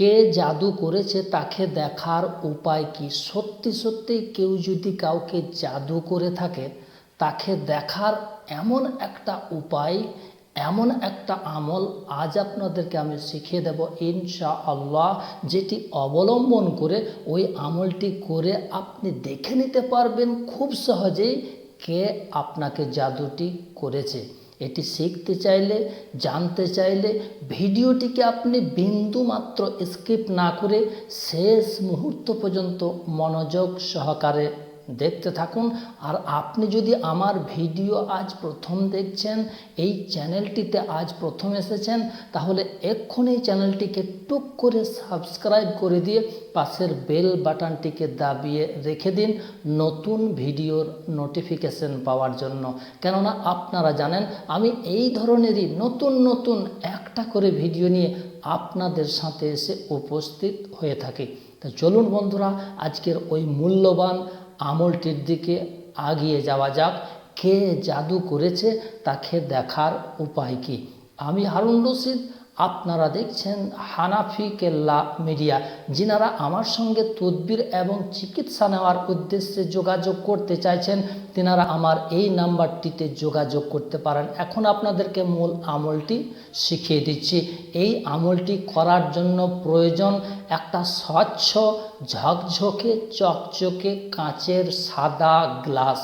কে জাদু করেছে তাকে দেখার উপায় কি? সত্যি সত্যি কেউ যদি কাউকে জাদু করে থাকে, তাকে দেখার এমন একটা উপায়, এমন একটা আমল আজ আপনাদেরকে আমি শিখিয়ে দেব ইনশা আল্লাহ যেটি অবলম্বন করে ওই আমলটি করে আপনি দেখে নিতে পারবেন খুব সহজেই কে আপনাকে জাদুটি করেছে। এটি শিখতে চাইলে, জানতে চাইলে ভিডিওটিকে আপনি বিন্দু মাত্র স্কিপ না করে শেষ মুহূর্ত পর্যন্ত মনোযোগ সহকারে দেখতে থাকুন। আর আপনি যদি আমার ভিডিও আজ প্রথম দেখছেন, এই চ্যানেলটিতে আজ প্রথম এসেছেন, তাহলে এক্ষুনি চ্যানেলটিকে টুক করে সাবস্ক্রাইব করে দিয়ে পাশের বেল বাটনটিকে দাবিয়ে রেখে দিন নতুন ভিডিওর নোটিফিকেশন পাওয়ার জন্য। কেননা আপনারা জানেন, আমি এই ধরনেরই নতুন নতুন একটা করে ভিডিও নিয়ে আপনাদের সাথে এসে উপস্থিত হয়ে থাকি। তা চলুন বন্ধুরা, আজকের ওই মূল্যবান আমলটির দিকে আগিয়ে যাওয়া যাক। কে জাদু করেছে তাকে দেখার উপায় কি? আমি হারুন রশিদ আপনারা দেখছেন হানাফি কেল্লা মিডিয়া। যিনারা আমার সঙ্গে তদবির এবং চিকিৎসা নেওয়ার উদ্দেশ্যে যোগাযোগ করতে চাইছেন, তিনারা আমার এই নাম্বারটিতে যোগাযোগ করতে পারেন। এখন আপনাদেরকে মূল আমলটি শিখিয়ে দিচ্ছি। এই আমলটি করার জন্য প্রয়োজন একটা স্বচ্ছ, ঝকঝকে, চকচকে কাঁচের সাদা গ্লাস।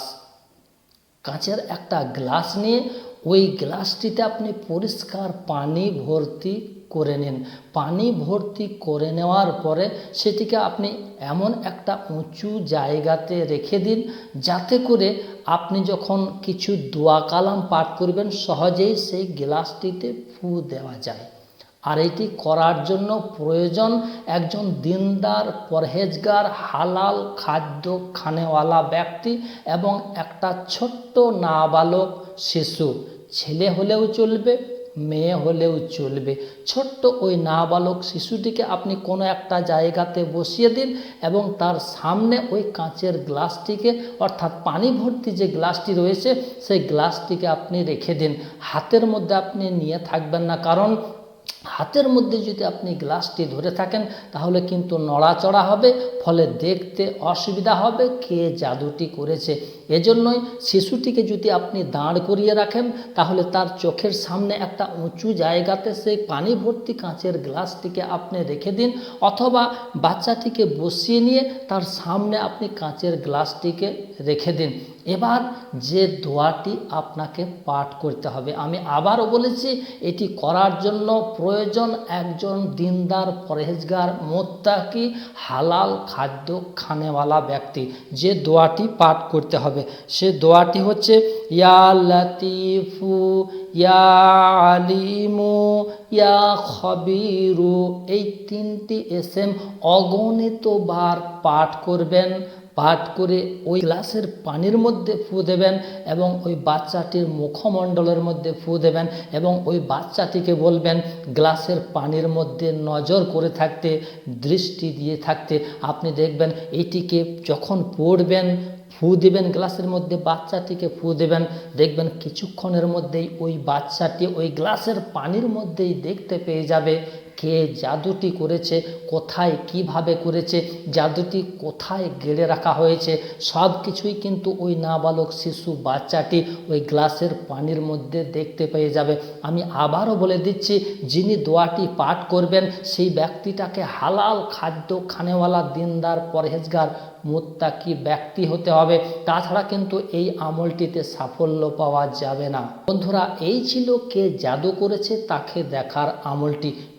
কাঁচের একটা গ্লাস নিয়ে ওই গ্লাসটিতে আপনি পরিষ্কার পানি ভর্তি করে নিন। পানি ভর্তি করে নেওয়ার পরে সেটিকে আপনি এমন একটা উঁচু জায়গাতে রেখে দিন, যাতে করে আপনি যখন কিছু দোয়া কালাম পাঠ করবেন, সহজেই সেই গ্লাসটিতে ফু দেওয়া যায়। আর এটি করার জন্য প্রয়োজন একজন দিনদার, পরহেজগার, হালাল খাদ্য খানেওয়ালা ব্যক্তি এবং একটা ছোট্ট নাবালক শিশু। ছেলে হলেও চলবে, মেয়ে হলেও চলবে। ছোট্ট ওই নাবালক শিশুটিকে আপনি কোনো একটা জায়গাতে বসিয়ে দিন এবং তার সামনে ওই কাঁচের গ্লাসটিকে, অর্থাৎ পানি ভর্তি যে গ্লাসটি রয়েছে, সেই গ্লাসটিকে আপনি রেখে দিন। হাতের মধ্যে আপনি নিয়ে থাকবেন না। কারণ হাতের মধ্যে যদি আপনি গ্লাসটি ধরে থাকেন, তাহলে কিন্তু নড়াচড়া হবে, ফলে দেখতে অসুবিধা হবে, কে জাদুটি করেছে। এজন্যই শিশুটিকে যদি আপনি দাঁড় করিয়ে রাখেন, তাহলে তার চোখের সামনে একটা উঁচু জায়গাতে সেই পানি ভর্তি কাঁচের গ্লাসটিকে আপনি রেখে দিন, অথবা বাচ্চাটিকে বসিয়ে নিয়ে তার সামনে আপনি কাঁচের গ্লাসটিকে রেখে দিন। এবার যে দোয়াটি আপনাকে পাঠ করতে হবে, আমি আবারও বলেছি, এটি করার জন্য প্রয়োজন একজন দিনদার, পরহেজগার, মোত্তাকি, হালাল খাদ্য খানেওয়ালা ব্যক্তি। যে দোয়াটি পাঠ করতে হবে। সে দোয়াটি হচ্ছে, ইয়া লতিফু, ইয়া আলিমু, ইয়া খবিরু। এই তিনটি এসএম অগণিত বার পাঠ করবেন। পাঠ করে ওই গ্লাসের পানির মধ্যে ফু দেবেন এবং ওই বাচ্চাটির মুখমণ্ডলের মধ্যে ফু দেবেন এবং ওই বাচ্চাটিকে বলবেন, গ্লাসের পানির মধ্যে নজর করে থাকতে, দৃষ্টি দিয়ে থাকতে। আপনি দেখবেন এটিকে যখন পড়বেন, ফু দেবেন গ্লাসের মধ্যে, বাচ্চাটিকে ফু দেবেন, দেখবেন কিছুক্ষণের মধ্যেই ওই বাচ্চাটি ওই গ্লাসের পানির মধ্যেই দেখতে পেয়ে যাবে। কে জাদুটি করেছে, কোথায় কীভাবে করেছে, জাদুটি কোথায় গেড়ে রাখা হয়েছে, সব কিছুই কিন্তু ওই নাবালক শিশু বাচ্চাটি ওই গ্লাসের পানির মধ্যে দেখতে পেয়ে যাবে। আমি আবারও বলে দিচ্ছি, যিনি দোয়াটি পাঠ করবেন, সেই ব্যক্তিটাকে হালাল খাদ্য খানেওয়ালা দিনদার পরহেজগার মোত্তাকি ব্যক্তি হতে হবে। তাছাড়া কিন্তু এই আমলটিতে সাফল্য পাওয়া যাবে না। বন্ধুরা, এই ছিল কে জাদু করেছে, তাকে দেখার আমলটি।